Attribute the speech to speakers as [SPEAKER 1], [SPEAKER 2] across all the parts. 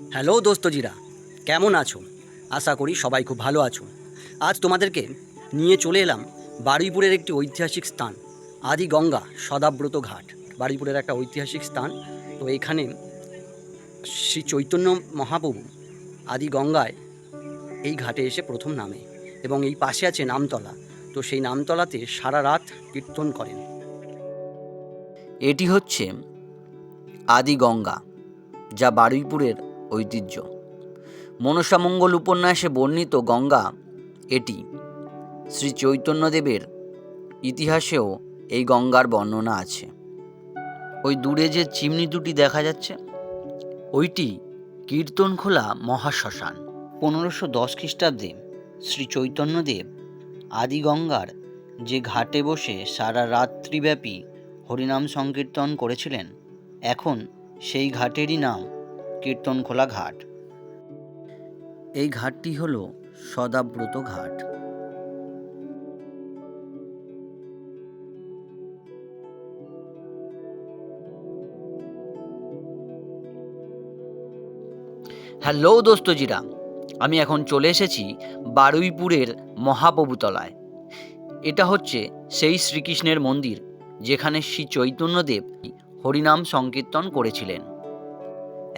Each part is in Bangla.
[SPEAKER 1] হ্যালো দোস্তজিরা, কেমন আছো? আশা করি সবাই খুব ভালো আছো। আজ তোমাদেরকে নিয়ে চলে এলাম বারুইপুরের একটি ঐতিহাসিক স্থান আদি গঙ্গা সদাব্রত ঘাট। বারুইপুরের একটা ঐতিহাসিক স্থান, তো এখানে শ্রী চৈতন্য মহাপ্রভু আদি গঙ্গায় এই ঘাটে এসে প্রথম নামে এবং এই পাশে আছে নামতলা। তো সেই নামতলাতে সারা রাত কীর্তন করেন।
[SPEAKER 2] এটি হচ্ছে আদি গঙ্গা যা বারুইপুরের ঐতিহ্য। মনসামঙ্গল উপন্যাসে বর্ণিত গঙ্গা এটি। শ্রী চৈতন্যদেবের ইতিহাসেও এই গঙ্গার বর্ণনা আছে। ওই দূরে যে চিমনি দুটি দেখা যাচ্ছে, ওইটি কীর্তনখোলা মহাশ্মশান। পনেরোশো দশ খ্রিস্টাব্দে শ্রী চৈতন্যদেব আদি গঙ্গার যে ঘাটে বসে সারা রাত্রিব্যাপী হরিনাম সংকীর্তন করেছিলেন, এখন সেই ঘাটেরই নাম কীর্তনখোলা ঘাট। এই ঘাটটি হল সদাব্রত ঘাট। হ্যালো দোস্তজিরা, আমি এখন চলে এসেছি বারুইপুরের মহাপ্রভুতলায়। এটা হচ্ছে সেই শ্রীকৃষ্ণের মন্দির, যেখানে শ্রী চৈতন্যদেব হরিনাম সংকীর্তন করেছিলেন।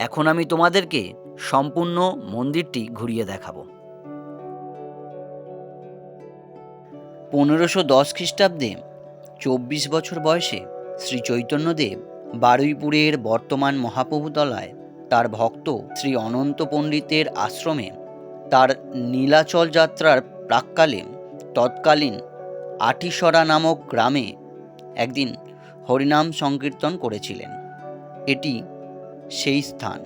[SPEAKER 2] এখন আমি তোমাদেরকে সম্পূর্ণ মন্দিরটি ঘুরিয়ে দেখাবো। পনেরোশো দশ খ্রিস্টাব্দে চব্বিশ বছর বয়সে শ্রী চৈতন্যদেব বারুইপুরের বর্তমান মহাপ্রভুতলায় তার ভক্ত শ্রী অনন্ত পণ্ডিতের আশ্রমে তার নীলাচল যাত্রার প্রাককালে তৎকালীন আটিসরা নামক গ্রামে একদিন হরিনাম সংকীর্তন করেছিলেন। এটি সেই স্থান।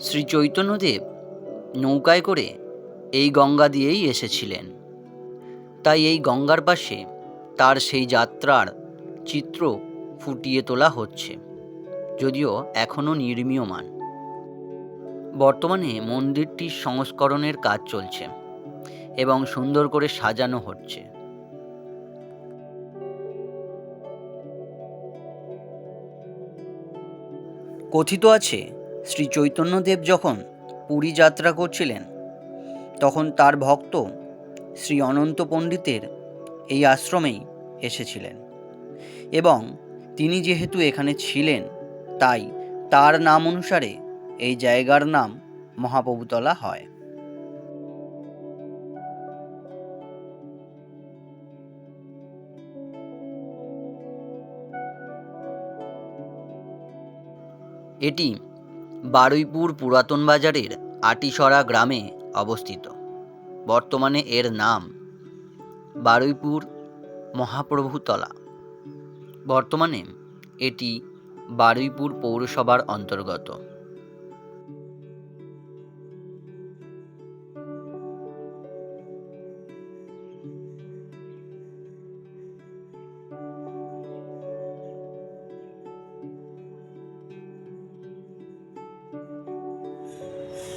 [SPEAKER 2] শ্রী চৈতন্যদেব নৌকায় করে এই গঙ্গা দিয়েই এসেছিলেন। তাই এই গঙ্গার পাশে তার সেই যাত্রার চিত্র ফুটিয়ে তোলা হচ্ছে, যদিও এখনও নির্মীয়মান। বর্তমানে মন্দিরটির সংস্করণের কাজ চলছে এবং সুন্দর করে সাজানো হচ্ছে। কথিত আছে, শ্রী চৈতন্যদেব যখন পুরী যাত্রা করছিলেন, তখন তার ভক্ত শ্রী অনন্ত পণ্ডিতের এই আশ্রমেই এসেছিলেন এবং তিনি যেহেতু এখানে ছিলেন, তাই তার নাম অনুসারে এই জায়গার নাম মহাপ্রভুতলা হয়। এটি বারুইপুর পুরাতন বাজারের আটিসরা গ্রামে অবস্থিত। বর্তমানে এর নাম বারুইপুর মহাপ্রভুতলা। বর্তমানে এটি বারুইপুর পৌরসভার অন্তর্গত।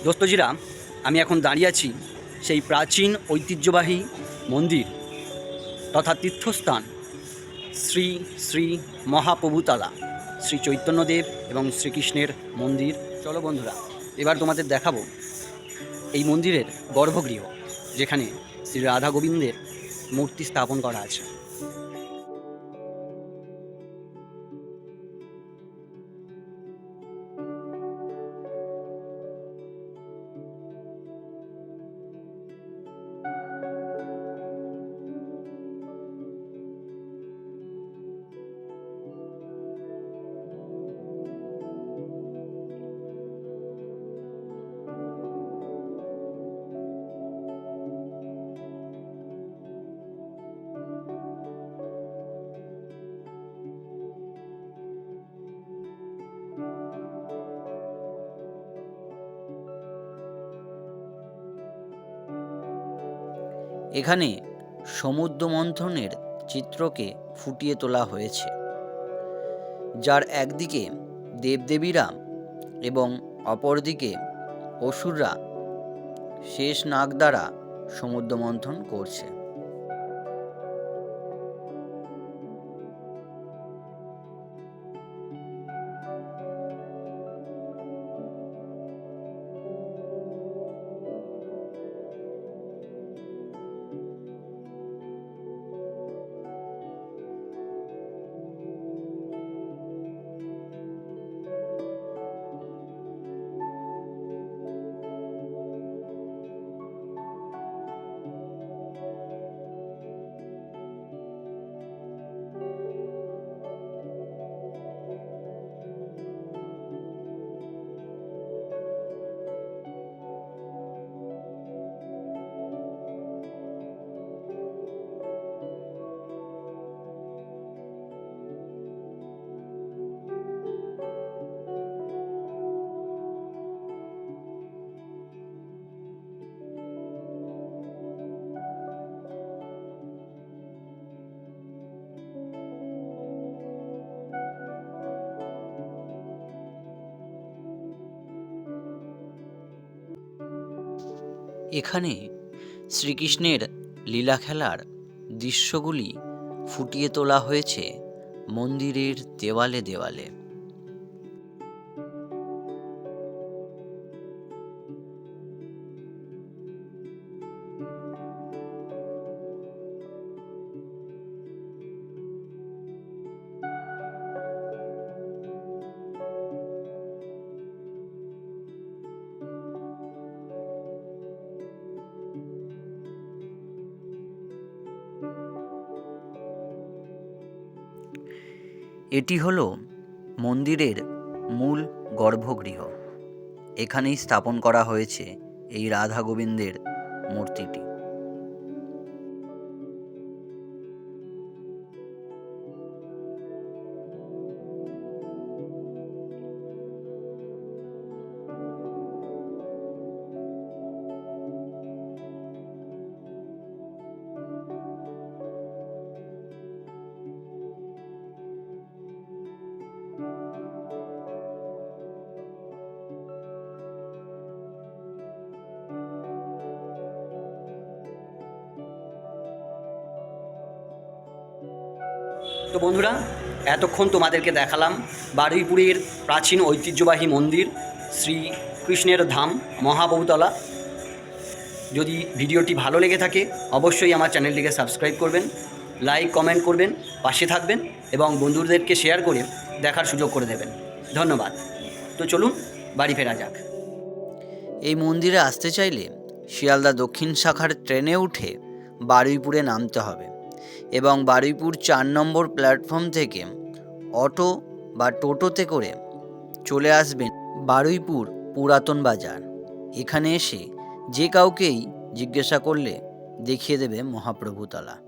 [SPEAKER 1] দোস্তজিরা, আমি এখন দাঁড়িয়ে আছি সেই প্রাচীন ঐতিহ্যবাহী মন্দির তথা তীর্থস্থান শ্রী শ্রী মহাপ্রভুতলা, শ্রী চৈতন্যদেব এবং শ্রীকৃষ্ণের মন্দির। চলো বন্ধুরা, এবার তোমাদের দেখাবো এই মন্দিরের গর্ভগৃহ, যেখানে শ্রী রাধা গোবিন্দের মূর্তি স্থাপন করা আছে।
[SPEAKER 2] এখানে সমুদ্র মন্থনের চিত্রকে ফুটিয়ে তোলা হয়েছে, যার একদিকে দেবদেবীরা এবং অপরদিকে অসুররা শেষ নাগ দ্বারা সমুদ্র মন্থন করছে। এখানে শ্রীকৃষ্ণের লীলা খেলার দৃশ্যগুলি ফুটিয়ে তোলা হয়েছে মন্দিরের দেওয়ালে দেওয়ালে। এটি হল মন্দিরের মূল গর্ভগৃহ। এখানেই স্থাপন করা হয়েছে এই রাধা গোবিন্দের মূর্তিটি।
[SPEAKER 1] তো বন্ধুরা, এতক্ষণ তোমাদেরকে দেখালাম বারুইপুরের প্রাচীন ঐতিহ্যবাহী মন্দির শ্রী কৃষ্ণের ধাম মহাবহুতলা যদি ভিডিওটি ভালো লেগে থাকে, অবশ্যই আমার চ্যানেলটিকে সাবস্ক্রাইব করবেন, লাইক, কমেন্ট করবেন, পাশে থাকবেন এবং বন্ধুদেরকে শেয়ার করে দেখার সুযোগ করে দেবেন। ধন্যবাদ। তো চলুন, বাড়ি ফেরা যাক।
[SPEAKER 2] এই মন্দিরে আসতে চাইলে শিয়ালদা দক্ষিণ শাখার ট্রেনে উঠে বারুইপুরে নামতে হবে। এবং বারুইপুর চার নম্বর প্ল্যাটফর্ম থেকে অটো বা টোটোতে করে চলে আসবেন বারুইপুর পুরাতন বাজার। এখানে এসে যে কাউকেই জিজ্ঞাসা করলে দেখিয়ে দেবে মহাপ্রভুতলা।